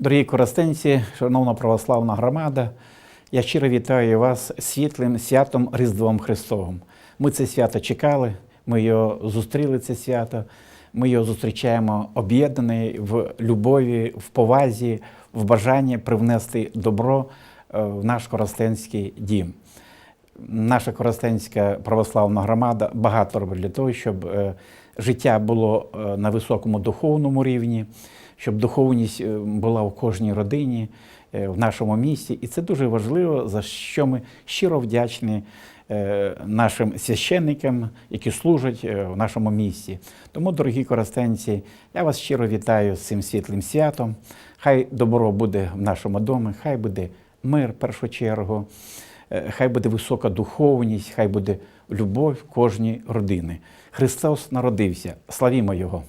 Дорогі коростенці, шановна православна громада, я щиро вітаю вас світлим святом Різдвом Христовим. Ми це свято чекали, ми його зустріли, це свято. Ми його зустрічаємо об'єднаний в любові, в повазі, в бажанні привнести добро е, в наш коростенський дім. Наша коростенська православна громада багато робить для того, щоб е, життя було е, на високому духовному рівні, щоб духовність е, була в кожній родині е, в нашому місті. І це дуже важливо, за що ми щиро вдячні е, нашим священникам, які служать в нашому місті. Тому, дорогі коростенці, я вас щиро вітаю з цим світлим святом. Хай добро буде в нашому домі, хай буде мир в першу чергу. Хай буде висока духовність, хай буде любов кожній родини. Христос народився. Славімо Його!